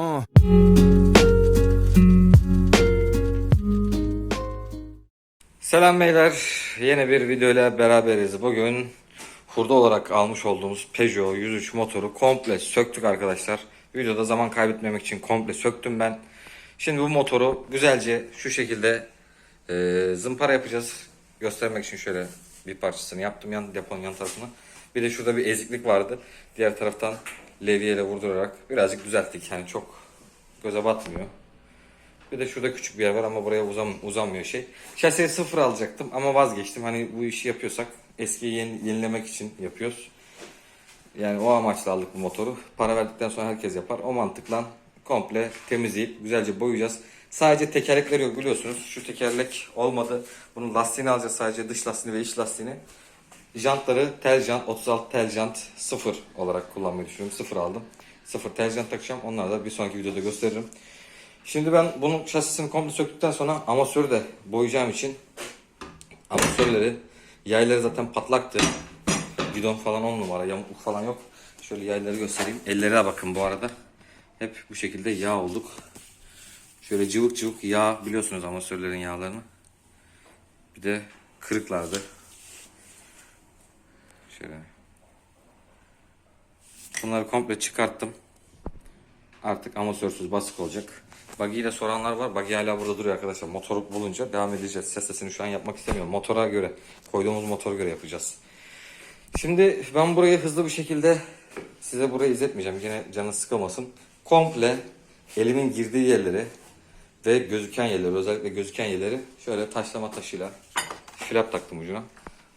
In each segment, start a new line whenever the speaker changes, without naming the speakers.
Uh.
Selam beyler. Yeni bir video ile beraberiz. Bugün hurda olarak almış olduğumuz Peugeot 103 motoru komple söktük arkadaşlar. Videoda zaman kaybetmemek için komple söktüm ben. Şimdi bu motoru güzelce şu şekilde e, zımpara yapacağız. Göstermek için şöyle bir parçasını yaptım yan deponun yan tarafını. Bir de şurada bir eziklik vardı. Diğer taraftan levyeyle vurdurarak birazcık düzelttik. Yani çok göze batmıyor. Bir de şurada küçük bir yer var ama buraya uzam, uzanmıyor şey. Şaseyi sıfır alacaktım ama vazgeçtim. Hani bu işi yapıyorsak eskiyi yeni, yenilemek için yapıyoruz. Yani o amaçla aldık bu motoru. Para verdikten sonra herkes yapar. O mantıkla komple temizleyip güzelce boyayacağız. Sadece tekerlekleri yok biliyorsunuz. Şu tekerlek olmadı. Bunun lastiğini alacağız sadece dış lastiğini ve iç lastiğini. Jantları tel jant 36 tel jant 0 olarak kullanmayı düşünüyorum. 0 aldım. 0 tel jant takacağım. Onları da bir sonraki videoda gösteririm. Şimdi ben bunun şasisini komple söktükten sonra amasörü de boyayacağım için amasörleri yayları zaten patlaktı. Gidon falan on numara yamuk falan yok. Şöyle yayları göstereyim. Ellere bakın bu arada. Hep bu şekilde yağ olduk. Şöyle cıvık cıvık yağ biliyorsunuz amasörlerin yağlarını. Bir de kırıklardı. Şöyle. Bunları komple çıkarttım. Artık amasörsüz basık olacak. Buggy ile soranlar var. Buggy hala burada duruyor arkadaşlar. Motoru bulunca devam edeceğiz. Ses sesini şu an yapmak istemiyorum. Motora göre, koyduğumuz motora göre yapacağız. Şimdi ben burayı hızlı bir şekilde size burayı izletmeyeceğim. Yine canı sıkılmasın. Komple elimin girdiği yerleri ve gözüken yerleri, özellikle gözüken yerleri şöyle taşlama taşıyla flap taktım ucuna.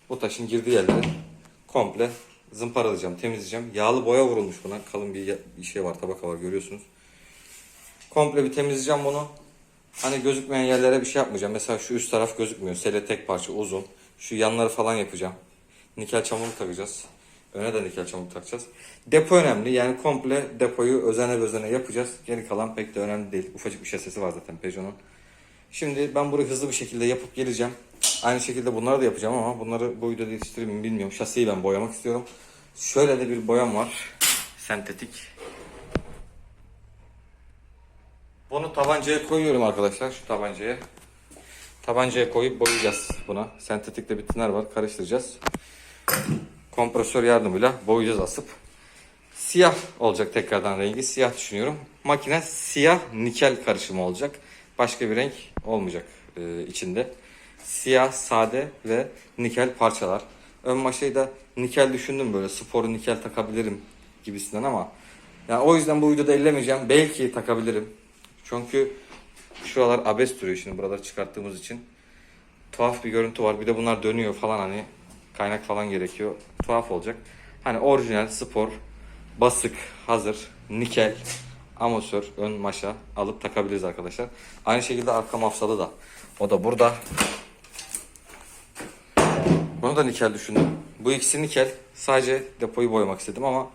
Bu taşın girdiği yerleri komple zımparalayacağım, temizleyeceğim. Yağlı boya vurulmuş buna. Kalın bir, bir şey var, tabaka var görüyorsunuz. Komple bir temizleyeceğim bunu. Hani gözükmeyen yerlere bir şey yapmayacağım. Mesela şu üst taraf gözükmüyor. Sele tek parça uzun. Şu yanları falan yapacağım. Nikel çamurluk takacağız. Öne de nikel çamurluk takacağız. Depo önemli. Yani komple depoyu özene özene yapacağız. Geri kalan pek de önemli değil. Ufacık bir şasisi var zaten Peugeot'un. Şimdi ben burayı hızlı bir şekilde yapıp geleceğim. Aynı şekilde bunları da yapacağım ama bunları bu videoda yetiştireyim mi bilmiyorum. Şasiyi ben boyamak istiyorum. Şöyle de bir boyam var. Sentetik. Bunu tabancaya koyuyorum arkadaşlar. Şu tabancaya. Tabancaya koyup boyayacağız buna. Sentetikte bir tiner var. Karıştıracağız. Kompresör yardımıyla boyayacağız asıp. Siyah olacak tekrardan rengi. Siyah düşünüyorum. Makine siyah nikel karışımı olacak. Başka bir renk olmayacak e, içinde. Siyah, sade ve nikel parçalar. Ön maşayı da nikel düşündüm böyle. Sporu nikel takabilirim gibisinden ama yani o yüzden bu videoda ellemeyeceğim. Belki takabilirim. Çünkü şuralar abes duruyor şimdi buraları çıkarttığımız için. Tuhaf bir görüntü var. Bir de bunlar dönüyor falan hani kaynak falan gerekiyor. Tuhaf olacak. Hani orijinal spor basık hazır nikel amatör ön maşa alıp takabiliriz arkadaşlar. Aynı şekilde arka mafsalı da. O da burada. Bunu da nikel düşündüm. Bu ikisi nikel. Sadece depoyu boyamak istedim ama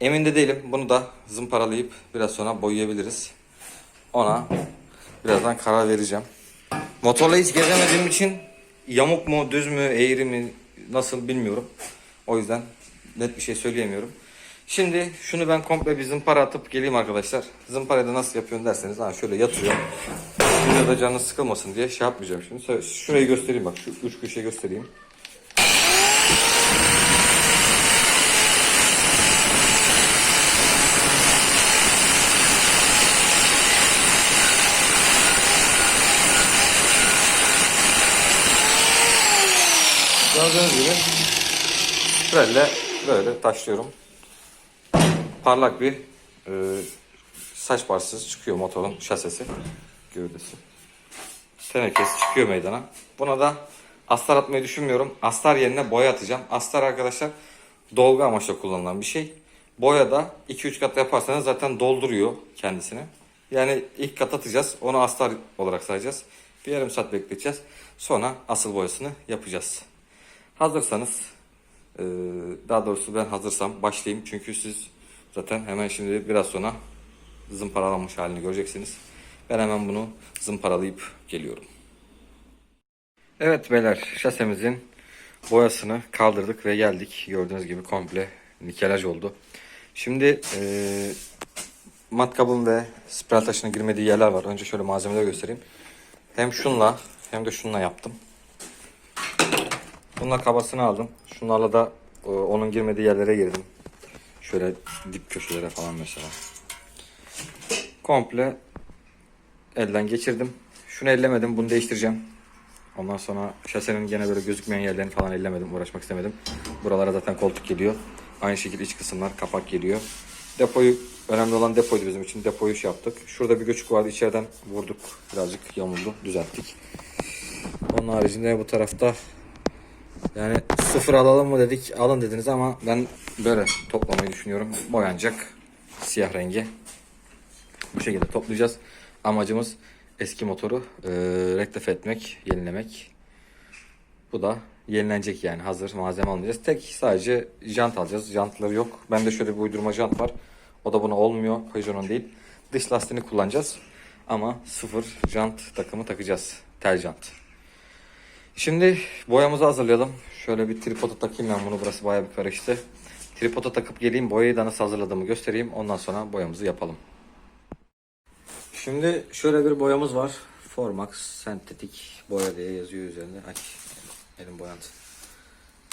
emin de değilim. Bunu da zımparalayıp biraz sonra boyayabiliriz. Ona birazdan karar vereceğim. Motorla hiç gezemediğim için yamuk mu, düz mü, eğri mi, nasıl bilmiyorum. O yüzden net bir şey söyleyemiyorum. Şimdi şunu ben komple bir zımpara atıp geleyim arkadaşlar. Zımparayı da nasıl yapıyorsun derseniz ha şöyle yatıyor. Şimdi de canı sıkılmasın diye şey yapmayacağım şimdi. Şurayı göstereyim bak şu üç köşe göstereyim. Gördüğünüz gibi böyle böyle taşlıyorum. Parlak bir e, saç parçası çıkıyor motorun şasesi, gövdesi. Tenekesi çıkıyor meydana. Buna da astar atmayı düşünmüyorum. Astar yerine boya atacağım. Astar arkadaşlar dolgu amaçlı kullanılan bir şey. Boya da 2-3 kat yaparsanız zaten dolduruyor kendisini. Yani ilk kat atacağız. Onu astar olarak sayacağız. Bir yarım saat bekleteceğiz. Sonra asıl boyasını yapacağız. Hazırsanız eee, daha doğrusu ben hazırsam başlayayım. Çünkü siz zaten hemen şimdi biraz sonra zımparalanmış halini göreceksiniz. Ben hemen bunu zımparalayıp geliyorum. Evet beyler şasemizin boyasını kaldırdık ve geldik. Gördüğünüz gibi komple nikelaj oldu. Şimdi eee, matkabın ve spiral taşının girmediği yerler var. Önce şöyle malzemeleri göstereyim. Hem şunla hem de şunla yaptım. Bununla kabasını aldım. Şunlarla da e, onun girmediği yerlere girdim. Şöyle dip köşelere falan mesela. Komple elden geçirdim. Şunu ellemedim. Bunu değiştireceğim. Ondan sonra şasenin gene böyle gözükmeyen yerlerini falan ellemedim. Uğraşmak istemedim. Buralara zaten koltuk geliyor. Aynı şekilde iç kısımlar kapak geliyor. Depoyu önemli olan depoydu bizim için. Depoyu şey yaptık. Şurada bir göçük vardı. içeriden vurduk. Birazcık yamuldu. Düzelttik. Onun haricinde bu tarafta yani sıfır alalım mı dedik. Alın dediniz ama ben böyle toplamayı düşünüyorum. Boyanacak. Siyah rengi. Bu şekilde toplayacağız. Amacımız eski motoru e, rektife etmek, yenilemek. Bu da yenilenecek yani hazır malzeme almayacağız. Tek sadece jant alacağız. Jantları yok. Bende şöyle bir uydurma jant var. O da buna olmuyor. Peugeot'un değil. Dış lastiğini kullanacağız. Ama sıfır jant takımı takacağız. Tel jant. Şimdi boyamızı hazırlayalım. Şöyle bir tripoda takayım ben bunu. Burası bayağı bir karıştı. Tripoda takıp geleyim. Boyayı da nasıl hazırladığımı göstereyim. Ondan sonra boyamızı yapalım. Şimdi şöyle bir boyamız var. Formax sentetik boya diye yazıyor üzerinde. Ay elim boyandı.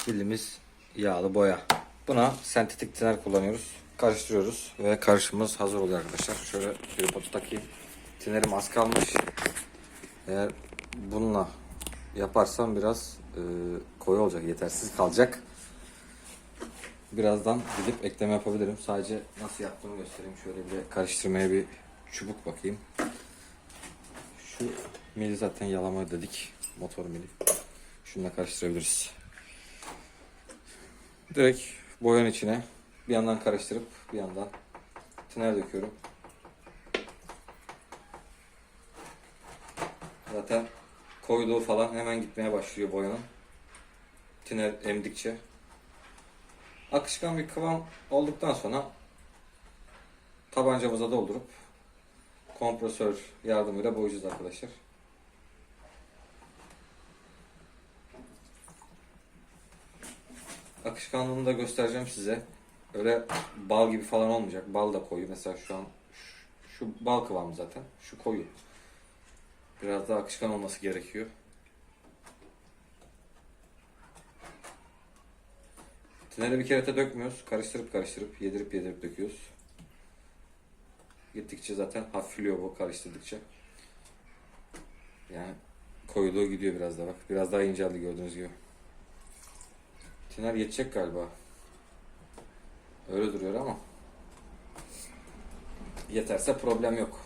Bildiğimiz yağlı boya. Buna sentetik tiner kullanıyoruz. Karıştırıyoruz ve karışımımız hazır oluyor arkadaşlar. Şöyle tripodu takayım. Tinerim az kalmış. Eğer bununla yaparsam biraz e, koyu olacak, yetersiz kalacak. Birazdan gidip ekleme yapabilirim. Sadece nasıl yaptığımı göstereyim. Şöyle bir karıştırmaya bir çubuk bakayım. Şu mili zaten yalama dedik. Motor mili. Şununla karıştırabiliriz. Direkt boyanın içine bir yandan karıştırıp bir yandan tiner döküyorum. Zaten koyduğu falan hemen gitmeye başlıyor boyanın. Tiner emdikçe. Akışkan bir kıvam olduktan sonra tabancamıza doldurup kompresör yardımıyla boyayacağız arkadaşlar. Akışkanlığını da göstereceğim size. Öyle bal gibi falan olmayacak. Bal da koyu. Mesela şu an şu, bal kıvamı zaten. Şu koyu. Biraz daha akışkan olması gerekiyor. Tineri bir kere de dökmüyoruz. Karıştırıp karıştırıp yedirip yedirip döküyoruz. Gittikçe zaten hafifliyor bu karıştırdıkça. Yani koyuluğu gidiyor biraz da bak. Biraz daha inceldi gördüğünüz gibi. Tiner yetecek galiba. Öyle duruyor ama. Yeterse problem yok.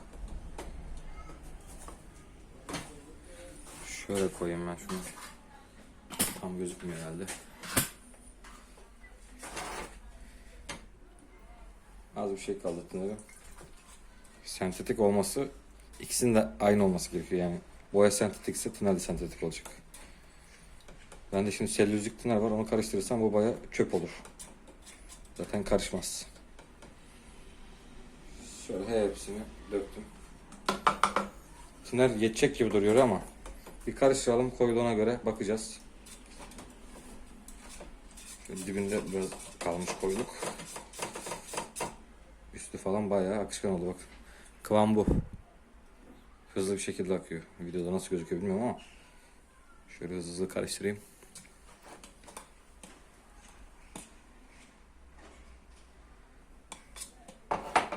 Şöyle koyayım ben şunu. Tam gözükmüyor herhalde. Az bir şey kaldı Tiner'e. Sentetik olması ikisinin de aynı olması gerekiyor yani. Boya sentetikse tiner de sentetik olacak. Ben de şimdi selülozik tiner var onu karıştırırsam bu boya çöp olur. Zaten karışmaz. Şöyle hepsini döktüm. Tiner yetecek gibi duruyor ama bir karıştıralım koyduğuna göre bakacağız. Şöyle dibinde biraz kalmış koyduk. Üstü falan bayağı akışkan oldu bak. Kıvam bu. Hızlı bir şekilde akıyor. Videoda nasıl gözüküyor bilmiyorum ama şöyle hızlı hızlı karıştırayım.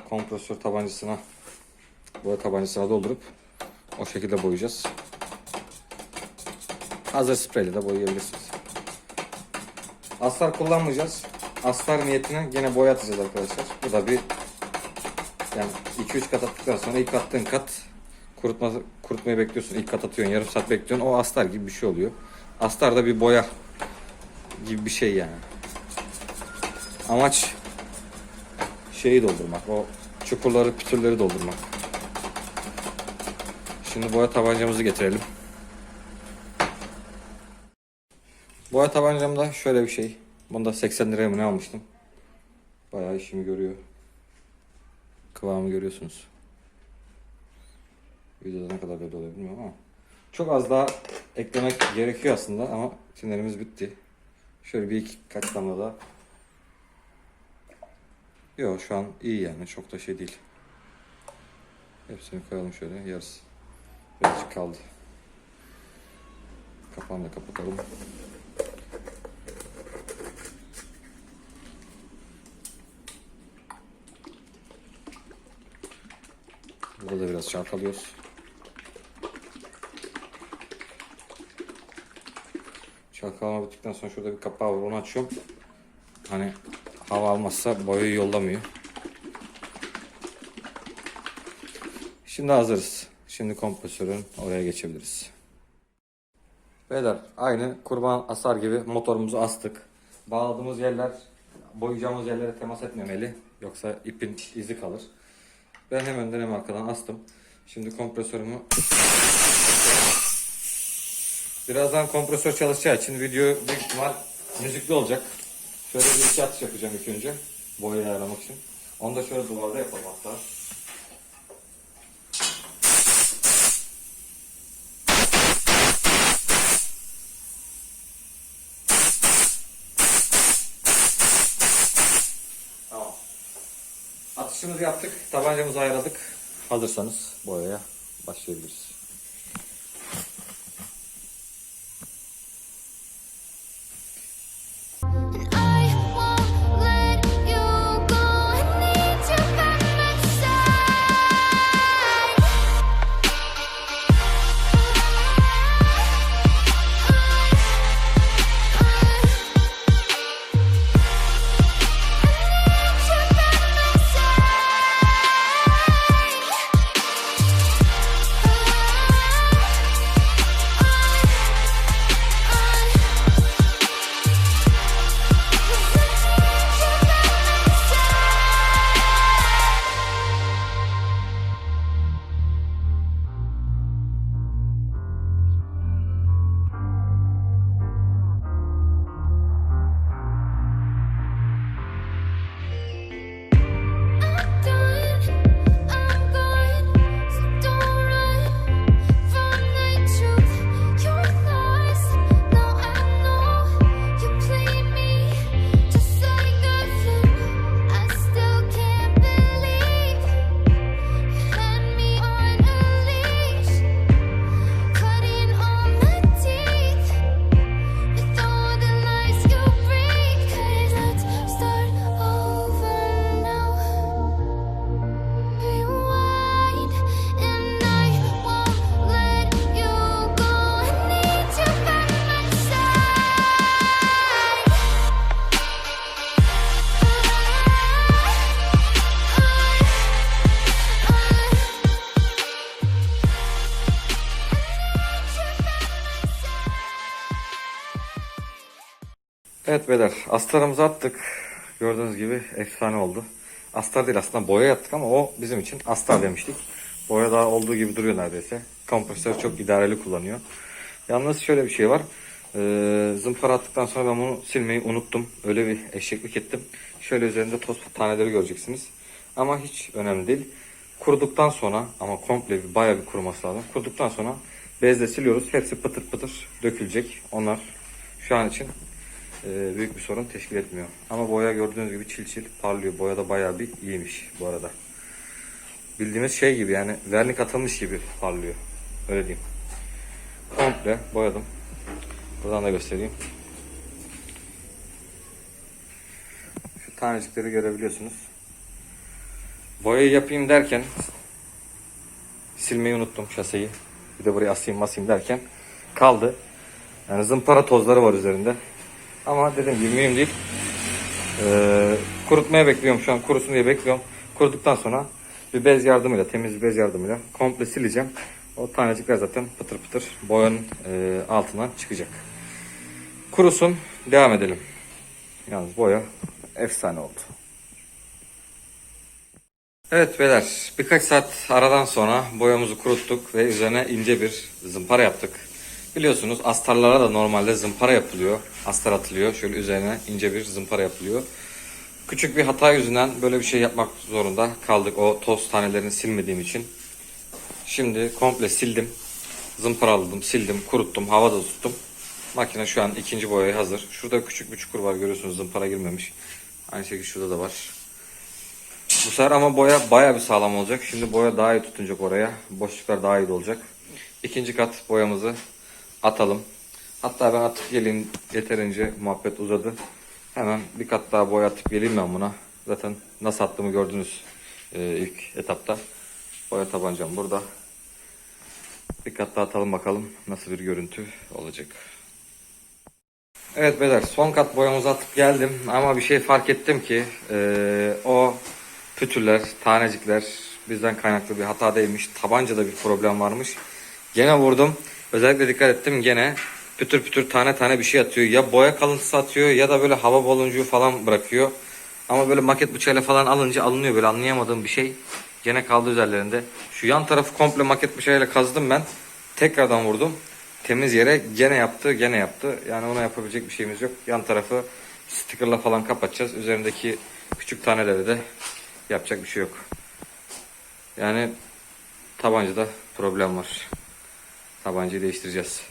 Kompresör tabancasına boya tabancasına doldurup o şekilde boyayacağız. Hazır spreyle de boyayabilirsiniz. Astar kullanmayacağız. Astar niyetine gene boya atacağız arkadaşlar. Bu da bir yani 2-3 kat attıktan sonra ilk attığın kat kurutma, kurutmayı bekliyorsun. İlk kat atıyorsun yarım saat bekliyorsun. O astar gibi bir şey oluyor. Astar da bir boya gibi bir şey yani. Amaç şeyi doldurmak. O çukurları, pütürleri doldurmak. Şimdi boya tabancamızı getirelim. Boya tabancamda şöyle bir şey. Bunda 80 liraya mı ne almıştım? Bayağı işimi görüyor. Kıvamı görüyorsunuz. Videoda ne kadar belli oluyor bilmiyorum ama. Çok az daha eklemek gerekiyor aslında ama tünerimiz bitti. Şöyle bir iki kaç damla daha. Yok şu an iyi yani çok da şey değil. Hepsini koyalım şöyle yarısı. Birazcık kaldı. Kapağını da kapatalım. Burada da biraz çalkalıyoruz. Çalkalama bittikten sonra şurada bir kapağı var onu açıyorum. Hani hava almazsa boyayı yollamıyor. Şimdi hazırız. Şimdi kompresörün oraya geçebiliriz. Beyler aynı kurban asar gibi motorumuzu astık. Bağladığımız yerler boyayacağımız yerlere temas etmemeli. Yoksa ipin izi kalır. Ben hem önden hem arkadan astım. Şimdi kompresörümü Birazdan kompresör çalışacağı için video büyük ihtimal müzikli olacak. Şöyle bir iki atış yapacağım ilk önce. Boyayı ayarlamak için. Onu da şöyle duvarda yapalım hatta. Atışımızı yaptık. Tabancamızı ayarladık. Hazırsanız boyaya başlayabiliriz. Evet beyler astarımızı attık. Gördüğünüz gibi efsane oldu. Astar değil aslında boya yaptık ama o bizim için astar demiştik. Boya daha olduğu gibi duruyor neredeyse. Kompresör çok idareli kullanıyor. Yalnız şöyle bir şey var. Ee, zımpara attıktan sonra ben bunu silmeyi unuttum. Öyle bir eşeklik ettim. Şöyle üzerinde toz taneleri göreceksiniz. Ama hiç önemli değil. Kuruduktan sonra ama komple bir bayağı bir kuruması lazım. Kuruduktan sonra bezle siliyoruz. Hepsi pıtır pıtır dökülecek. Onlar şu an için e, büyük bir sorun teşkil etmiyor. Ama boya gördüğünüz gibi çil çil parlıyor. Boya da bayağı bir iyiymiş bu arada. Bildiğimiz şey gibi yani vernik atılmış gibi parlıyor. Öyle diyeyim. Komple boyadım. Buradan da göstereyim. Şu tanecikleri görebiliyorsunuz. Boyayı yapayım derken silmeyi unuttum şaseyi. Bir de buraya asayım masayım derken kaldı. Yani zımpara tozları var üzerinde. Ama dedim gibi mühim değil. Ee, kurutmaya bekliyorum şu an kurusun diye bekliyorum. Kuruduktan sonra bir bez yardımıyla temiz bez yardımıyla komple sileceğim. O tanecikler zaten pıtır pıtır boyanın e, altından çıkacak. Kurusun devam edelim. Yalnız boya efsane oldu. Evet beyler birkaç saat aradan sonra boyamızı kuruttuk ve üzerine ince bir zımpara yaptık. Biliyorsunuz astarlara da normalde zımpara yapılıyor. Astar atılıyor. Şöyle üzerine ince bir zımpara yapılıyor. Küçük bir hata yüzünden böyle bir şey yapmak zorunda kaldık o toz tanelerini silmediğim için. Şimdi komple sildim. Zımparaladım, sildim, kuruttum, havada tuttum. Makine şu an ikinci boyaya hazır. Şurada küçük bir çukur var görüyorsunuz zımpara girmemiş. Aynı şekilde şurada da var. Bu sefer ama boya baya bir sağlam olacak. Şimdi boya daha iyi tutunacak oraya. Boşluklar daha iyi olacak. İkinci kat boyamızı atalım. Hatta ben atıp geleyim yeterince muhabbet uzadı. Hemen bir kat daha boya atıp geleyim ben buna. Zaten nasıl attığımı gördünüz e, ilk etapta. Boya tabancam burada. Bir kat daha atalım bakalım nasıl bir görüntü olacak. Evet beyler son kat boyamızı atıp geldim ama bir şey fark ettim ki eee, o pütürler, tanecikler bizden kaynaklı bir hata değilmiş. Tabancada bir problem varmış. Gene vurdum. Özellikle dikkat ettim gene pütür pütür tane tane bir şey atıyor. Ya boya kalıntısı atıyor ya da böyle hava baloncuğu falan bırakıyor. Ama böyle maket bıçağıyla falan alınca alınıyor böyle anlayamadığım bir şey. Gene kaldı üzerlerinde. Şu yan tarafı komple maket bıçağıyla kazdım ben. Tekrardan vurdum. Temiz yere gene yaptı, gene yaptı. Yani ona yapabilecek bir şeyimiz yok. Yan tarafı stickerla falan kapatacağız. Üzerindeki küçük taneleri de yapacak bir şey yok. Yani tabancada problem var. Tabancayı değiştireceğiz.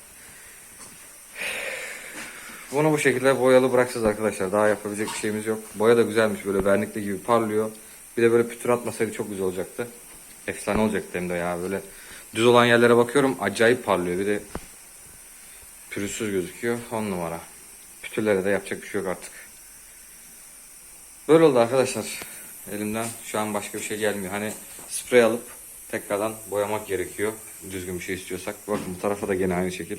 Bunu bu şekilde boyalı bırakacağız arkadaşlar. Daha yapabilecek bir şeyimiz yok. Boya da güzelmiş böyle vernikli gibi parlıyor. Bir de böyle pütür atmasaydı çok güzel olacaktı. Efsane olacaktı hem de ya böyle. Düz olan yerlere bakıyorum acayip parlıyor. Bir de pürüzsüz gözüküyor. 10 numara. Pütürlere de yapacak bir şey yok artık. Böyle oldu arkadaşlar. Elimden şu an başka bir şey gelmiyor. Hani sprey alıp tekrardan boyamak gerekiyor. Düzgün bir şey istiyorsak. Bakın bu tarafa da gene aynı şekil.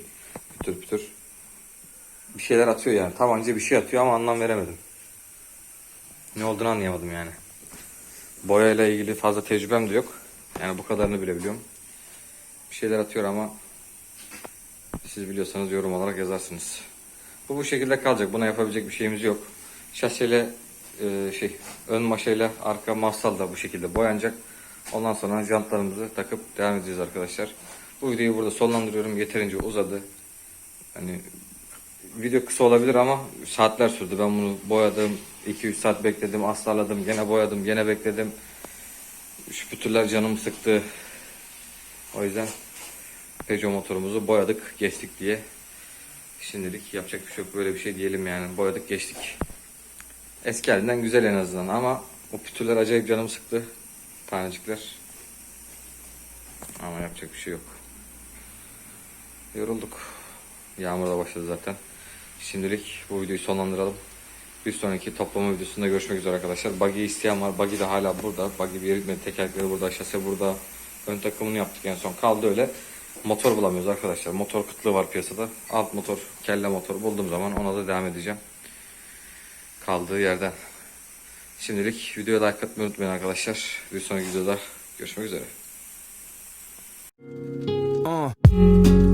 Pütür pütür. Bir şeyler atıyor yani. Tabanca bir şey atıyor ama anlam veremedim. Ne olduğunu anlayamadım yani. Boyayla ilgili fazla tecrübem de yok. Yani bu kadarını bile biliyorum. Bir şeyler atıyor ama siz biliyorsanız yorum olarak yazarsınız. Bu bu şekilde kalacak. Buna yapabilecek bir şeyimiz yok. Şaseyle e, şey ön maşayla arka mafsal da bu şekilde boyanacak. Ondan sonra jantlarımızı takıp devam edeceğiz arkadaşlar. Bu videoyu burada sonlandırıyorum. Yeterince uzadı. Hani video kısa olabilir ama saatler sürdü. Ben bunu boyadım. 2-3 saat bekledim. Astarladım. Gene boyadım. Gene bekledim. Şu pütürler canımı sıktı. O yüzden Peugeot motorumuzu boyadık geçtik diye. Şimdilik yapacak bir şey yok. Böyle bir şey diyelim yani. Boyadık geçtik. Eski halinden güzel en azından ama o pütürler acayip canımı sıktı. Tanecikler. Ama yapacak bir şey yok. Yorulduk. Yağmur da başladı zaten. Şimdilik bu videoyu sonlandıralım. Bir sonraki toplama videosunda görüşmek üzere arkadaşlar. Buggy isteyen var. Buggy de hala burada. Buggy bir yere gitmedi. Tekerlekleri burada. Şase burada. Ön takımını yaptık en son. Kaldı öyle. Motor bulamıyoruz arkadaşlar. Motor kıtlığı var piyasada. Alt motor, kelle motor bulduğum zaman ona da devam edeceğim. Kaldığı yerden. Şimdilik videoya like atmayı unutmayın arkadaşlar. Bir sonraki videoda görüşmek üzere.
Uh.